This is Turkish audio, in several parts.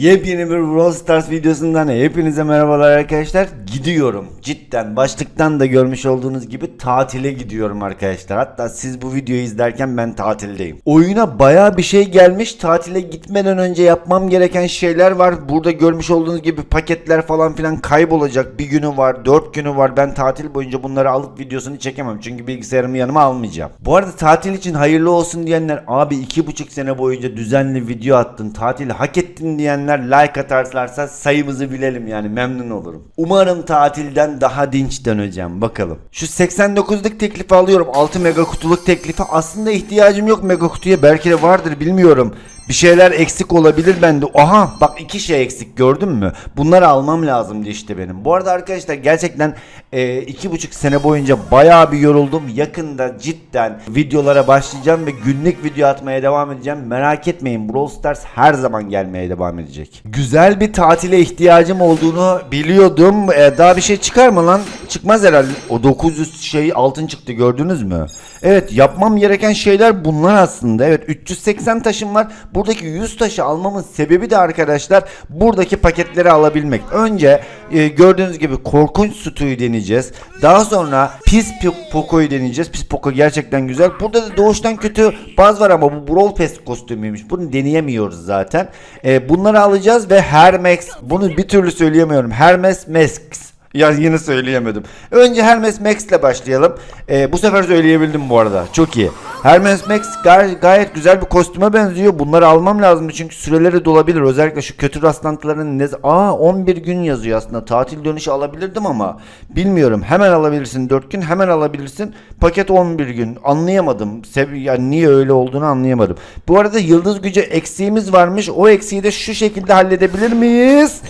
Yepyeni bir Brawl Stars videosundan hepinize merhabalar arkadaşlar. Gidiyorum. Cidden başlıktan da görmüş olduğunuz gibi tatile gidiyorum arkadaşlar. Hatta siz bu videoyu izlerken ben tatildeyim. Oyuna baya bir şey gelmiş. Tatile gitmeden önce yapmam gereken şeyler var. Burada görmüş olduğunuz gibi paketler falan filan kaybolacak. Bir günü var, dört günü var. Ben tatil boyunca bunları alıp videosunu çekemem. Çünkü bilgisayarımı yanıma almayacağım. Bu arada tatil için hayırlı olsun diyenler abi iki buçuk sene boyunca düzenli video attın. Tatili hak ettin diyenler like atarlarsa sayımızı bilelim yani memnun olurum. Umarım tatilden daha dinç döneceğim bakalım. Şu 89'luk teklifi alıyorum. 6 mega kutuluk teklifi. Aslında ihtiyacım yok mega kutuya. Belki de vardır bilmiyorum. Bir şeyler eksik olabilir bende. Aha bak iki şey eksik gördün mü? Bunları almam lazımdı işte benim. Bu arada arkadaşlar gerçekten e, iki buçuk sene boyunca bayağı bir yoruldum. Yakında cidden videolara başlayacağım ve günlük video atmaya devam edeceğim. Merak etmeyin Brawl Stars her zaman gelmeye devam edecek. Güzel bir tatile ihtiyacım olduğunu biliyordum. E, daha bir şey çıkar mı lan? Çıkmaz herhalde. O 900 şey altın çıktı gördünüz mü? Evet yapmam gereken şeyler bunlar aslında. Evet 380 taşım var. Buradaki 100 taşı almamın sebebi de arkadaşlar buradaki paketleri alabilmek. Önce e, gördüğünüz gibi korkunç sütüyü deneyeceğiz. Daha sonra pis Pi- pokoyu deneyeceğiz. Pis poko gerçekten güzel. Burada da doğuştan kötü baz var ama bu Brawl Pass kostümüymüş. Bunu deneyemiyoruz zaten. E, bunları alacağız ve Hermex bunu bir türlü söyleyemiyorum. Hermes Max ya yine söyleyemedim. Önce Hermes Max ile başlayalım. Ee, bu sefer söyleyebildim bu arada. Çok iyi. Hermes Max gay- gayet güzel bir kostüme benziyor. Bunları almam lazım çünkü süreleri dolabilir. Özellikle şu kötü rastlantıların ne... Aa 11 gün yazıyor aslında. Tatil dönüşü alabilirdim ama bilmiyorum. Hemen alabilirsin 4 gün. Hemen alabilirsin. Paket 11 gün. Anlayamadım. Seb yani niye öyle olduğunu anlayamadım. Bu arada yıldız gücü eksiğimiz varmış. O eksiği de şu şekilde halledebilir miyiz?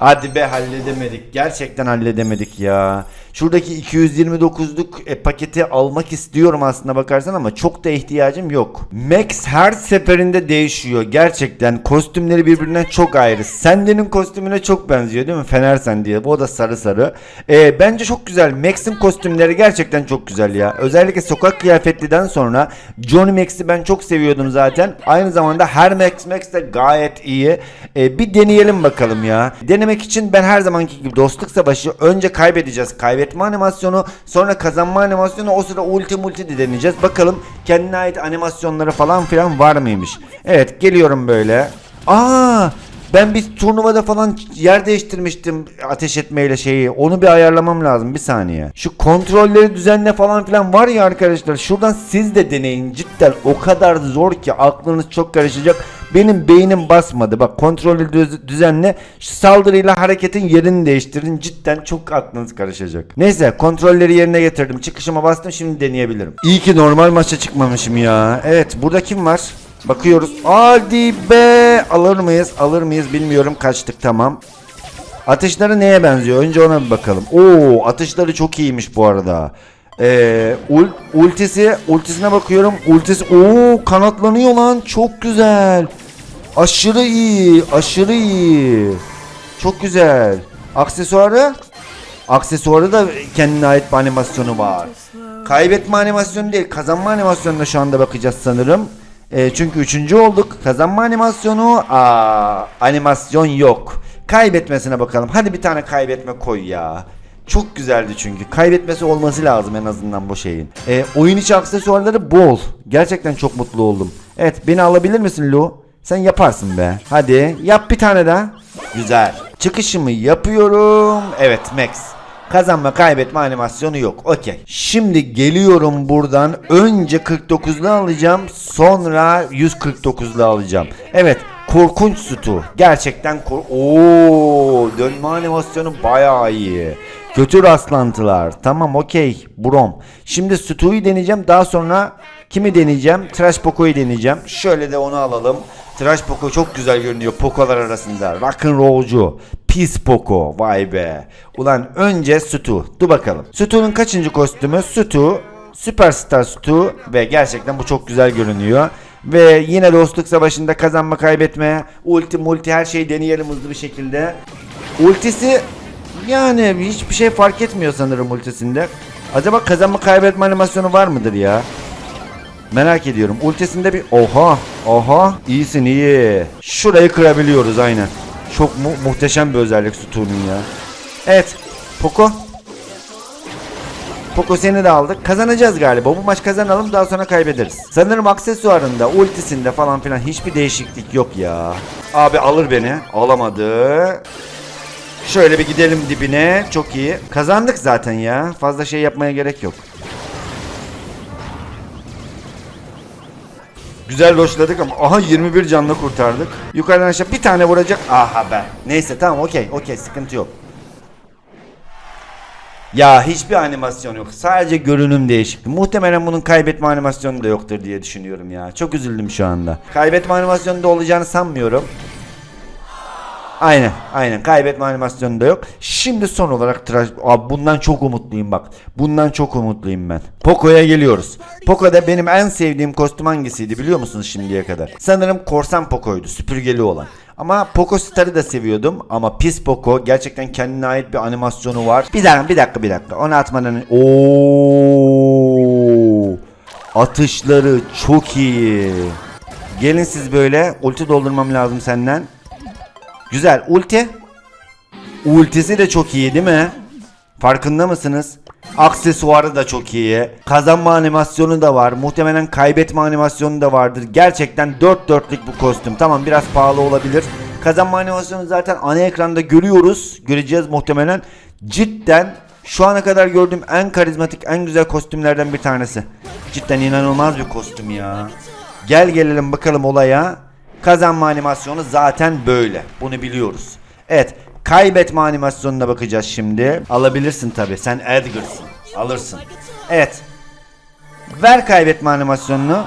Hadi be halledemedik. Gerçekten halledemedik ya. Şuradaki 229'luk e, paketi almak istiyorum aslında bakarsan ama çok da ihtiyacım yok. Max her seferinde değişiyor. Gerçekten kostümleri birbirinden çok ayrı. Sende'nin kostümüne çok benziyor değil mi? Fener Sen diye. Bu da sarı sarı. E, bence çok güzel. Max'in kostümleri gerçekten çok güzel ya. Özellikle sokak kıyafetliden sonra Johnny Max'i ben çok seviyordum zaten. Aynı zamanda her Max Max de gayet iyi. E, bir deneyelim bakalım ya. Denemek için ben her zamanki gibi dostluk savaşı önce kaybedeceğiz. Kaybetme animasyonu sonra kazanma animasyonu o sıra ulti multi de deneyeceğiz. Bakalım kendine ait animasyonları falan filan var mıymış. Evet geliyorum böyle. Aa ben bir turnuvada falan yer değiştirmiştim ateş etmeyle şeyi. Onu bir ayarlamam lazım bir saniye. Şu kontrolleri düzenle falan filan var ya arkadaşlar. Şuradan siz de deneyin. Cidden o kadar zor ki aklınız çok karışacak. Benim beynim basmadı. Bak kontrolü düz- düzenle. Şu saldırıyla hareketin yerini değiştirin. Cidden çok aklınız karışacak. Neyse kontrolleri yerine getirdim. Çıkışıma bastım şimdi deneyebilirim. İyi ki normal maça çıkmamışım ya. Evet burada kim var? Bakıyoruz. Hadi be. Alır mıyız? Alır mıyız bilmiyorum. Kaçtık tamam. Atışları neye benziyor? Önce ona bir bakalım. Oo, atışları çok iyiymiş bu arada. Ee, ul- ultisi, ultisine bakıyorum. Ultisi, oo kanatlanıyor lan. Çok güzel. Aşırı iyi, aşırı iyi. Çok güzel. Aksesuarı? Aksesuarı da kendine ait bir animasyonu var. Kaybetme animasyonu değil, kazanma animasyonuna şu anda bakacağız sanırım. Ee, çünkü üçüncü olduk. Kazanma animasyonu, aa, animasyon yok. Kaybetmesine bakalım. Hadi bir tane kaybetme koy ya. Çok güzeldi çünkü. Kaybetmesi olması lazım en azından bu şeyin. Ee, oyun içi aksesuarları bol. Gerçekten çok mutlu oldum. Evet beni alabilir misin Lu? Sen yaparsın be. Hadi yap bir tane daha. Güzel. Çıkışımı yapıyorum. Evet Max. Kazanma kaybetme animasyonu yok. Okey. Şimdi geliyorum buradan. Önce 49'lu alacağım. Sonra 149'lu alacağım. Evet. Korkunç sütu. Gerçekten kor... Oo, dönme animasyonu bayağı iyi. Kötü rastlantılar. Tamam okey. Brom. Şimdi sütuyu deneyeceğim. Daha sonra kimi deneyeceğim? Trash Poco'yu deneyeceğim. Şöyle de onu alalım. Trash Poco çok güzel görünüyor Poco'lar arasında. Rock'n'rollcu. Pis Poco. Vay be. Ulan önce Stu. Dur bakalım. Stu'nun kaçıncı kostümü? Stu. Süperstar Stu. Ve gerçekten bu çok güzel görünüyor. Ve yine dostluk savaşında kazanma kaybetme. Ulti multi her şeyi deneyelim hızlı bir şekilde. Ultisi yani hiçbir şey fark etmiyor sanırım ultisinde. Acaba kazanma kaybetme animasyonu var mıdır ya? Merak ediyorum. Ultisinde bir... Oha! Oha! İyisin iyi. Şurayı kırabiliyoruz aynen. Çok mu- muhteşem bir özellik Sütun'un ya. Evet. Poco. Poco seni de aldık. Kazanacağız galiba. Bu maç kazanalım daha sonra kaybederiz. Sanırım aksesuarında, ultisinde falan filan hiçbir değişiklik yok ya. Abi alır beni. Alamadı. Şöyle bir gidelim dibine. Çok iyi. Kazandık zaten ya. Fazla şey yapmaya gerek yok. Güzel loşladık ama aha 21 canlı kurtardık. Yukarıdan aşağı bir tane vuracak. Aha be. Neyse tamam okey okey sıkıntı yok. Ya hiçbir animasyon yok. Sadece görünüm değişikliği. Muhtemelen bunun kaybetme animasyonu da yoktur diye düşünüyorum ya. Çok üzüldüm şu anda. Kaybetme animasyonu da olacağını sanmıyorum. Aynen, aynen. Kaybetme animasyonu da yok. Şimdi son olarak tıraş... Abi bundan çok umutluyum bak. Bundan çok umutluyum ben. Poco'ya geliyoruz. Poco'da benim en sevdiğim kostüm hangisiydi biliyor musunuz şimdiye kadar? Sanırım Korsan Poco'ydu. Süpürgeli olan. Ama Poco Star'ı da seviyordum ama Pis Poco gerçekten kendine ait bir animasyonu var. Bir dakika bir dakika bir dakika. Onu atmadan Oo! Atışları çok iyi. Gelin siz böyle. Ulti doldurmam lazım senden. Güzel. Ulti. Ultisi de çok iyi değil mi? Farkında mısınız? Aksesuarı da çok iyi. Kazanma animasyonu da var. Muhtemelen kaybetme animasyonu da vardır. Gerçekten dört dörtlük bu kostüm. Tamam biraz pahalı olabilir. Kazanma animasyonu zaten ana ekranda görüyoruz. Göreceğiz muhtemelen. Cidden şu ana kadar gördüğüm en karizmatik, en güzel kostümlerden bir tanesi. Cidden inanılmaz bir kostüm ya. Gel gelelim bakalım olaya. Kazanma animasyonu zaten böyle. Bunu biliyoruz. Evet. Kaybetme animasyonuna bakacağız şimdi. Alabilirsin tabi. Sen Edgar'sın. Alırsın. Evet. Ver kaybetme animasyonunu.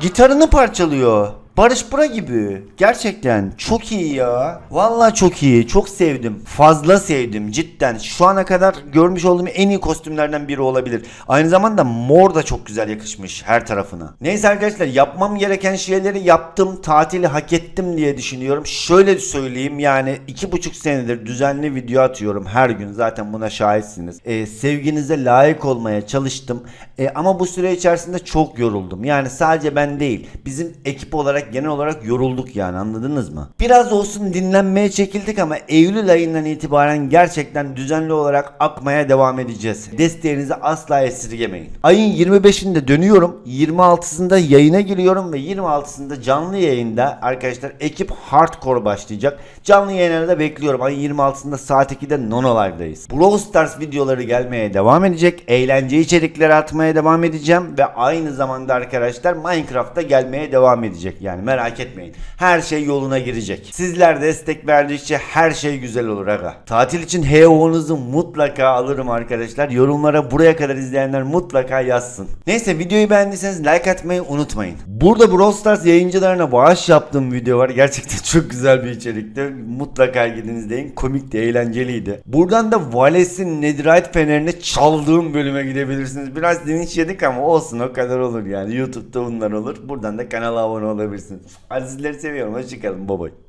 Gitarını parçalıyor. Barış Bura gibi. Gerçekten çok iyi ya. Vallahi çok iyi. Çok sevdim. Fazla sevdim cidden. Şu ana kadar görmüş olduğum en iyi kostümlerden biri olabilir. Aynı zamanda mor da çok güzel yakışmış her tarafına. Neyse arkadaşlar yapmam gereken şeyleri yaptım. Tatili hak ettim diye düşünüyorum. Şöyle söyleyeyim yani iki buçuk senedir düzenli video atıyorum her gün. Zaten buna şahitsiniz. Ee, sevginize layık olmaya çalıştım. Ee, ama bu süre içerisinde çok yoruldum. Yani sadece ben değil. Bizim ekip olarak genel olarak yorulduk yani anladınız mı? Biraz olsun dinlenmeye çekildik ama Eylül ayından itibaren gerçekten düzenli olarak akmaya devam edeceğiz. Desteğinizi asla esirgemeyin. Ayın 25'inde dönüyorum. 26'sında yayına giriyorum ve 26'sında canlı yayında arkadaşlar ekip hardcore başlayacak. Canlı yayınları da bekliyorum. Ayın 26'sında saat 2'de Nono Live'dayız. Brawl Stars videoları gelmeye devam edecek. Eğlence içerikleri atmaya devam edeceğim ve aynı zamanda arkadaşlar Minecraft'ta gelmeye devam edecek. Yani merak etmeyin. Her şey yoluna girecek. Sizler destek verdikçe her şey güzel olur aga. Tatil için HEO'nuzu mutlaka alırım arkadaşlar. Yorumlara buraya kadar izleyenler mutlaka yazsın. Neyse videoyu beğendiyseniz like atmayı unutmayın. Burada Brawl Stars yayıncılarına bağış yaptığım video var. Gerçekten çok güzel bir içerikti. Mutlaka gidin izleyin. Komikti, eğlenceliydi. Buradan da Vales'in Netherite fenerini çaldığım bölüme gidebilirsiniz. Biraz linç yedik ama olsun o kadar olur yani. YouTube'da bunlar olur. Buradan da kanala abone olabilirsiniz. Hadi sizleri seviyorum. Hoşçakalın. Bye.